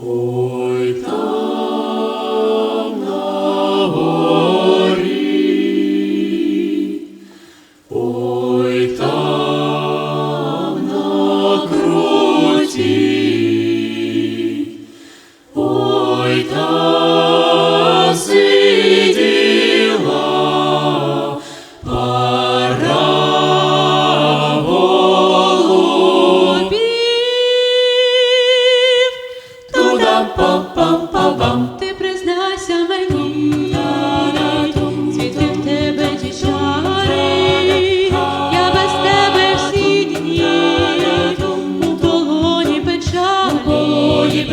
Oh.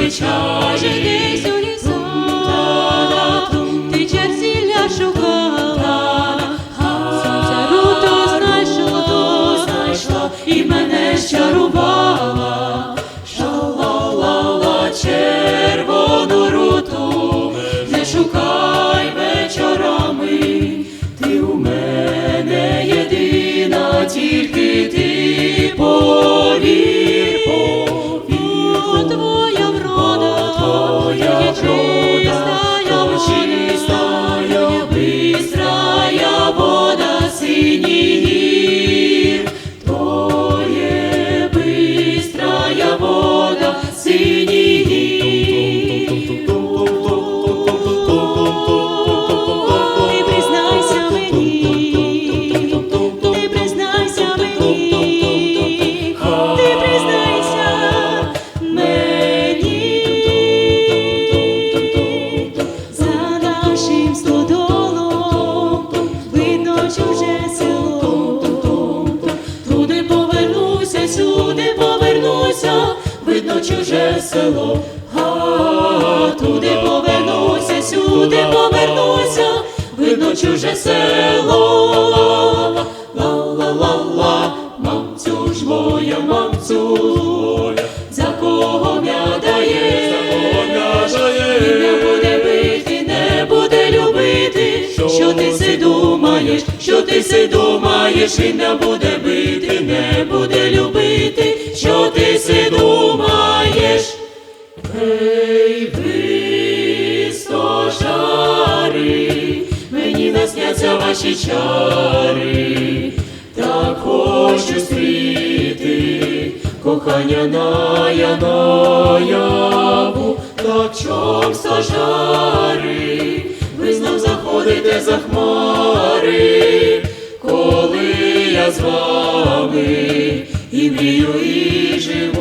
Десь у лісах, ти черзілля шукала, сонце то знайшла, і мене щарувала. Шалала червону руту, не шукай чуже село, а туди повернуся, сюди повернуся, видно чуже село. Ла-ла-ла-ла, мамцю ж моя, мамцю. Моя, за кого м'я дає, і не буде бити, не буде любити, що ти си думаєш, що ти си думаєш, і не буде мені насняться ваші чари, так хочу стріти, кохання на наяву, так чом стожари, ви знов заходите за хмари, коли я з вами і мрію, і живу.